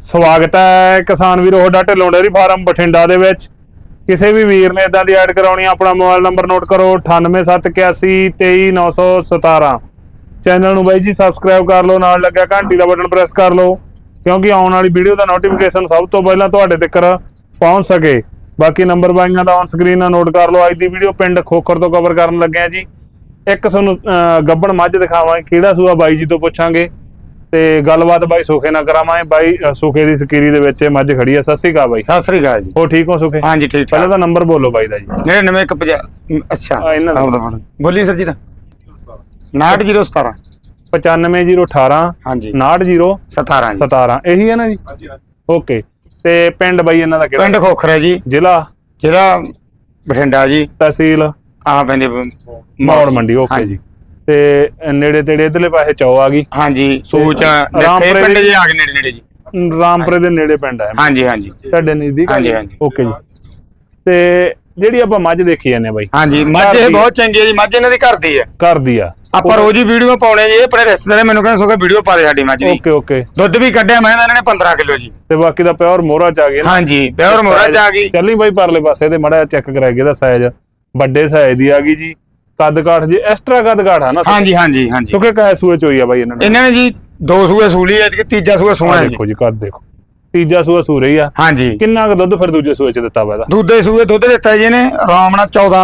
ਸਵਾਗਤ ਹੈ ਕਿਸਾਨ ਵੀਰੋ, ਤੁਹਾਡਾ ਢਿੱਲੋਂ ਡੇਰੀ ਫਾਰਮ ਬਠਿੰਡਾ ਦੇ ਵਿੱਚ। ਕਿਸੇ ਵੀ ਵੀਰ ਨੇ ਇਦਾਂ ਦੀ ਐਡ ਕਰਾਉਣੀ ਆਪਣਾ ਮੋਬਾਈਲ ਨੰਬਰ ਨੋਟ ਕਰੋ 9871823917 ਚੈਨਲ ਨੂੰ ਬਾਈ ਜੀ ਸਬਸਕ੍ਰਾਈਬ ਕਰ ਲਓ, ਨਾਲ ਲੱਗਿਆ ਘੰਟੀ ਦਾ ਬਟਨ ਪ੍ਰੈਸ ਕਰ ਲਓ, ਕਿਉਂਕਿ ਆਉਣ ਵਾਲੀ ਵੀਡੀਓ ਦਾ ਨੋਟੀਫਿਕੇਸ਼ਨ ਸਭ ਤੋਂ ਪਹਿਲਾਂ ਤੁਹਾਡੇ ਤੱਕ ਪਹੁੰਚ ਸਕੇ। ਬਾਕੀ ਨੰਬਰ ਬਾਈਆਂ ਦਾ ਔਨ ਸਕਰੀਨ ਨਾਲ ਨੋਟ ਕਰ ਲਓ, ਅੱਜ ਦੀ ਵੀਡੀਓ ਪਿੰਡ ਖੋਖਰ ਤੋਂ ਕਵਰ ਕਰਨ ਲੱਗੇ ਆ ਜੀ। ਇੱਕ ਤੁਹਾਨੂੰ ਗੱਬਣ ਮੱਝ ਦਿਖਾਵਾਂਗੇ, ਕਿਹੜਾ ਸੂਆ ਬਾਈ ਜੀ ਤੋਂ ਪੁੱਛਾਂਗੇ। ਤੇ ਗੱਲਬਾਤ ਬਾਈ ਸੁਖੇ ਨਾਲ ਕਰਾਵਾਂਗੇ। ਬਾਈ ਸੁਖੇ ਦੀ ਸਕੀਰੀ ਦੇ ਵਿੱਚ ਇਹ ਮੱਝ ਖੜੀ ਆ। ਸਤਿ ਸ਼੍ਰੀ ਅਕਾਲ ਬਾਈ। ਸਤਿ ਸ੍ਰੀ ਅਕਾਲ ਜੀ। ਹੋ ਠੀਕ ਹੋ ਸੁਖੇ? ਹਾਂਜੀ ਠੀਕ ਪਹਿਲਾਂ ਤਾਂ ਨੰਬਰ ਬੋਲੋ ਬਾਈ ਦਾ ਜੀ। ਜਿਹੜੇ ਨਵੇਂ ਇੱਕ ਪੰਜਾ- ਅੱਛਾ। ਆ, ਇਹਨਾਂ ਦਾ। ਆਪਦਾ ਪਤਾ। ਬੋਲੀ। ਸਰ ਜੀ ਦਾ 99017 95018 ਹਾਂਜੀ। 990 17 ਜੀ। 17 ਇਹੀ ਹੈ ਨਾ ਜੀ? ਓਕੇ। ਤੇ ਪਿੰਡ ਬਾਈ ਇਹਨਾਂ ਦਾ ਪਿੰਡ ਕਿਹੜਾ ਖੋਖਰ ਹੈ ਜੀ। ਜ਼ਿਲ੍ਹਾ? ਜਿਹੜਾ ਬਠਿੰਡਾ ਜੀ। ਤਹਿਸੀਲ? ਆ ਪੈਂਦੇ ਮੌੜ ਮੰਡੀ। ਓਕੇ। ਜੀ। ਤੇ ਨੇੜੇ ਤੇੜੇ ਇਧਰਲੇ ਪਾਸੇ ਚੌ ਆ ਗਈ। ਹਾਂਜੀ ਸੂਚ ਰਾਮਪੁਰੇ ਰਾਮਪੁਰੇ ਪਿੰਡ ਦੀ- ਜੀ ਆ ਗਏ ਨੇੜੇ ਨੇੜੇ ਜੀ। ਰਾਮਪੁਰੇ ਦੇ ਨੇੜੇ ਪਿੰਡ ਹੈ ਹਾਂਜੀ ਹਾਂਜੀ। ਤੁਹਾਡੇ ਨਜ਼ਦੀਕ ਹਾਂਜੀ? ਹਾਂਜੀ। ਓਕੇ ਜੀ। ਤੇ ਜਿਹੜੀ ਆਪਾਂ ਮੱਝ ਦੇਖੀ ਜਾਂਦੇ ਆ ਬਾਈ। ਹਾਂਜੀ ਮੱਝ ਇਹ ਬਹੁਤ ਚੰਗੀ ਹੈ ਜੀ ਮੱਝ ਇਹਨਾਂ ਦੀ ਘਰ ਦੀ ਹੈ ਘਰ ਦੀ ਆ। ਆਪਾਂ ਰੋਜ਼ ਹੀ ਵੀਡੀਓ ਪਾਉਣੇ ਜੀ ਇਹ ਆਪਣੇ ਰਿਸ਼ਤੇਦਾਰ ਮੈਨੂੰ ਕਹਿੰਦੇ ਸੋਗਾ ਵੀਡੀਓ ਪਾ ਦੇ ਸਾਡੀ ਮੱਝ ਦੀ। Okay okay. ਦੁੱਧ ਵੀ ਕੱਢਿਆ ਮੈਂ ਇਹਨਾਂ ਨੇ 15 ਕਿਲੋ ਜੀ। ਤੇ ਬਾਕੀ ਦਾ ਪਿਓਰ ਮੋਹਰਾ ਚ ਆ ਗਈ ਨਾ। ਹਾਂਜੀ ਪਿਓਰ ਮੋਰਾ ਚ ਆ ਗਈ। ਚੱਲੀ ਬਾਈ ਪਰਲੇ ਪਾਸੇ ਤੇ ਮੜਾ ਚੈੱਕ ਕਰਾਈਏ ਦਾ ਸਾਈਜ਼ ਵੱਡੇ ਸਾਈਜ਼ ਦੀ ਆ ਗਈ ਜੀ। ਕੱਦ ਕਾਠ ਜੀ ਐਕਸਟਰਾ ਕੱਦ ਕਾਠ ਆ ਨਾ ਹਾਂਜੀ ਹਾਂਜੀ ਹਾਂਜੀ। ਕਿਉਂਕਿ ਕਾਇ ਸੂਏ ਚ ਹੋਈ ਆ ਬਾਈ ਇਹਨਾਂ ਨੇ। ਇਹਨਾਂ ਨੇ ਜੀ ਦੋ ਸੂਏ ਸੂਲੀ ਹੈ ਕਿ ਤੀਜਾ ਸੂਆ ਹੈ ਜੀ। ਦੇਖੋ ਜੀ ਕੱਦ ਦੇਖੋ। ਤੀਜਾ ਸੂਆ ਸੂ ਰਹੀ ਆ। ਹਾਂਜੀ। ਕਿੰਨਾ ਕੁ ਦੁੱਧ ਫਿਰ ਦੂਜੇ ਸੂਏ ਚ ਦਿੱਤਾ ਵਾ ਇਹਦਾ? ਦੂਜੇ ਸੂਏ ਦੁੱਧ ਦਿੱਤਾ ਜੀ ਨੇ ਆਰਾਮ ਨਾਲ 14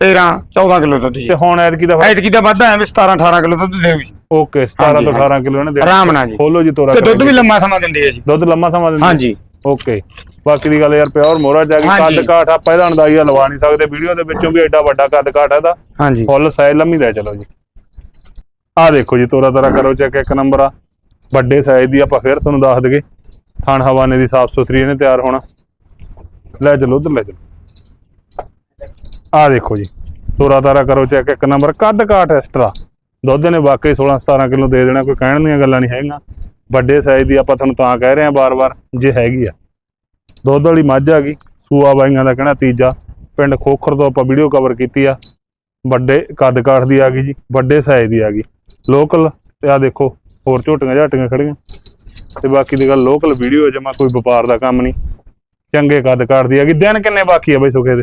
13 14 ਕਿਲੋ ਦੁੱਧ ਜੀ। ਤੇ ਹੁਣ ਐਤਕੀ ਦਾ ਐਤਕੀ ਦਾ ਵਾਧਾ ਹੈ ਵੀ 17 18 ਕਿਲੋ ਦੁੱਧ ਦੇਊ ਜੀ। ਓਕੇ 17 ਤੋਂ ਹਾਂਜੀ, 18 ਕਿਲੋ ਇਹਨੇ ਦੇਣਾ। ਆਰਾਮ ਨਾਲ ਜੀ। ਖੋਲੋ ਜੀ ਤੋਰਾ ਤੇ ਦੁੱਧ। ਵੀ ਲੰਮਾ ਸਮਾਂ ਦਿੰਦੀ ਹੈ ਜੀ। ਦੁੱਧ ਲੰਮਾ ਸਮਾਂ ਦਿੰਦੀ ਹਾਂਜੀ। ਓਕੇ ਬਾਕੀ ਦੀ ਗੱਲ ਯਾਰ ਪਿਓਰ ਮੋਹਰਾ ਆ ਗਈ। ਹਾਂਜੀ। ਕੱਦ ਕਾਠ ਆਪਾਂ ਇਹਦਾ ਅੰਦਾਜ਼ਾ ਲਵਾ ਨਹੀਂ ਸਕਦੇ। ਵੀਡੀਓ ਦੇ ਵਿੱਚੋਂ ਵੀ ਐਡਾ ਵੱਡਾ ਕੱਦ ਕਾਠ ਹੈ ਇਹਦਾ। ਹਾਂਜੀ। ਫੁੱਲ ਸਾਈਜ਼ ਲੰਮੀ ਲੈ ਚਲੋ ਜੀ। ਆਹ ਦੇਖੋ ਜੀ ਤੋਰਾ ਤੋਰਾ ਕਰੋ ਚੈੱਕ ਇੱਕ ਨੰਬਰ ਆ। ਵੱਡੇ ਸਾਈਜ਼ ਦੀ ਆਪਾਂ ਫਿਰ ਤੁਹਾਨੂੰ ਦੱਸ ਦਗੇ ਥਣ ਹਵਾਨੇ ਦੀ ਸਾਫ਼ ਸੁਥਰੀ ਇਹਨੇ ਤਿਆਰ ਹੋਣਾ। ਲੈ ਚਲੋ ਉਧਰ ਲੈ ਚਲੋ। ਆਹ ਦੇਖੋ ਜੀ ਤੋਰਾ ਤਾਰਾ ਕਰੋ ਚੈੱਕ ਇੱਕ ਨੰਬਰ ਕੱਦ ਕਾਠ ਐਕਸਟਰਾ ਦੁੱਧ ਨੇ ਵਾਕਈ 16 17 ਕਿਲੋ ਦੇ ਦੇਣਾ ਕੋਈ ਕਹਿਣ ਦੀਆਂ ਗੱਲਾਂ ਨਹੀਂ ਹੈਗੀਆਂ। ਵੱਡੇ ਸਾਈਜ਼ ਦੀ ਆਪਾਂ ਤੁਹਾਨੂੰ ਤਾਂ ਕਹਿ ਰਹੇ ਹਾਂ ਬਾਰ-ਬਾਰ ਜੇ ਹੈਗੀ ਆ। ਦੁੱਧ ਵਾਲੀ ਮੱਝ ਆ ਗਈ ਸੂਆ ਬਾਈਆਂ ਦਾ ਕਹਿਣਾ ਤੀਜਾ। ਪਿੰਡ ਖੋਖਰ ਤੋਂ ਆਪਾਂ ਵੀਡੀਓ ਕਵਰ ਕੀਤੀ ਆ। ਵੱਡੇ ਕੱਦ ਕਾਠ ਦੀ ਆ ਗਈ ਜੀ ਵੱਡੇ ਸਾਈਜ਼ ਦੀ ਆ ਗਈ। ਲੋਕਲ ਤੇ ਆ ਦੇਖੋ ਹੋਰ ਝੋਟੀਆਂ ਝਾਟੀਆਂ ਖੜੀਆਂ। ਤੇ ਬਾਕੀ ਦੀ ਗੱਲ ਲੋਕਲ ਵੀਡੀਓ ਜਮਾ ਕੋਈ ਵਪਾਰ ਦਾ ਕੰਮ ਨਹੀਂ। ਚੰਗੇ ਕੱਦ ਕਾਠ ਦੀ ਆ ਗਈ। ਦਿਨ ਕਿੰਨੇ ਬਾਕੀ ਆ ਬਈ ਸੁਖੇ ਦੇ?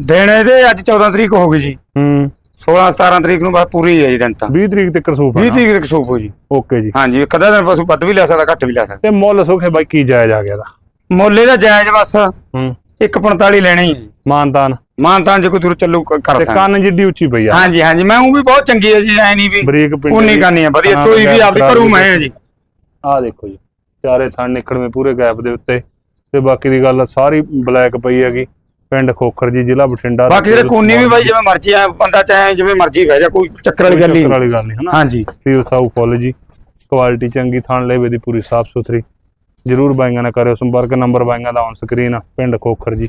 ਦਿਨ ਇਹਦੇ ਅੱਜ 14 ਤਰੀਕ ਹੋ ਗਈ ਜੀ। ਹੂੰ। 16 17 ਤਰੀਕ ਨੂੰ ਬਸ ਪੂਰੀ ਹੈ ਜੀ ਦਿਨ ਤਾਂ। 20 ਤਰੀਕ ਤੱਕ ਸੂਪ 20 ਤਰੀਕ ਤੱਕ ਸੂਪ ਹੋ ਜੀ। ਓਕੇ ਜੀ। ਹਾਂਜੀ ਕਦਾ ਦਿਨ ਪਸ਼ੂ ਵੱਧ ਵੀ ਲੈ ਸਕਦਾ ਘੱਟ ਵੀ ਲੈ ਸਕਦਾ। ਤੇ ਮੁੱਲ ਸੁਖੇ ਬਾਈ ਕੀ ਜਾਇਜ਼ ਆ ਗਿਆ ਦਾ ਮੁੱਲੇ ਦਾ ਜਾਇਜ਼ ਬਸ। ਹੂੰ। 145 ਲੈਣਾ ਹੀ ਮਾਨਤਾਨ। ਮਾਨਤਾਨ ਜੇ ਕੋਈ ਦੂਰ ਚੱਲੂ ਕ- ਕਰ ਤੇ। ਕੰਨ ਜਿੱਡੀ ਉੱਚੀ ਪਈ ਆ। ਹਾਂਜੀ ਹਾਂਜੀ ਮੈਂ ਉਹ ਵੀ ਬਹੁਤ ਚੰਗੀ ਹੈ ਜੀ ਐ ਨਹੀਂ ਵੀ ਬਰੀਕ ਪਿੰਡ ਉਨੀ। ਕਰਨੀ ਹੈ ਵਧੀਆ ਚੋਈ ਵੀ ਆਪਦੀ ਕਰੂ ਮੈਂ ਜੀ। ਆਹ ਦੇਖੋ ਜੀ ਚਾਰੇ ਥਣ ਨਿਕੜਵੇਂ ਪੂਰੇ ਗੈਪ ਦੇ ਉੱਤੇ। ਤੇ ਬਾਕੀ ਦੀ ਗੱਲ ਸਾਰੀ ਬਲੈਕ ਪਈ ਹੈਗੀ। ਪਿੰਡ ਖੋਖਰ ਜੀ ਜ਼ਿਲ੍ਹਾ ਬਠਿੰਡਾ ਬਾਕੀ ਜਿਹੜੇ ਕੋਨੀ ਵੀ ਬਾਈ ਜਿਵੇਂ ਮਰਜ਼ੀ ਆ ਬੰਦਾ ਚਾਹੇ ਜਿਵੇਂ ਮਰਜ਼ੀ ਬਹਿ ਜਾ ਕੋਈ ਚੱਕਰ ਵਾਲੀ ਗੱਲ ਚੱਕਰ ਨਹੀਂ ਵਾਲੀ ਗੱਲ ਨਹੀਂ ਹਨਾ? ਹਾਂਜੀ। ਸੀਲ ਸਾਊ ਫੁੱਲ ਜੀ ਕੁਆਲਿਟੀ ਚੰਗੀ ਥਣ ਲੇਵੇ ਦੀ ਪੂਰੀ ਸਾਫ਼ ਸੁਥਰੀ। ਜਰੂਰ ਬਾਈਆਂ ਨਾਲ ਕਰਿਓ ਸੰਪਰਕ ਨੰਬਰ ਬਾਈਆਂ ਦਾ ਔਨ ਸਕਰੀਨ ਆ ਪਿੰਡ ਖੋਖਰ ਜੀ।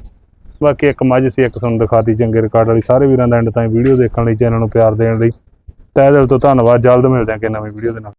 ਬਾਕੀ ਇੱਕ ਮੱਝ ਸੀ ਇੱਕ ਤੁਹਾਨੂੰ ਦਿਖਾਤੀ ਚੰਗੇ ਰਿਕਾਰਡ ਵਾਲੀ ਸਾਰੇ ਵੀਰਾਂ ਦਾ ਐਂਡ ਤਾਈਂ ਵੀਡੀਓ ਦੇਖਣ ਲਈ ਚੈਨਲ ਨੂੰ ਪਿਆਰ ਦੇਣ ਲਈ। ਤਹਿ ਦਿਲ ਤੋਂ ਧੰਨਵਾਦ ਜਲਦ ਮਿਲਦੇ ਹਾਂ ਕਿ ਨਵੀਂ ਵੀਡੀਓ ਦੇ ਨਾਲ।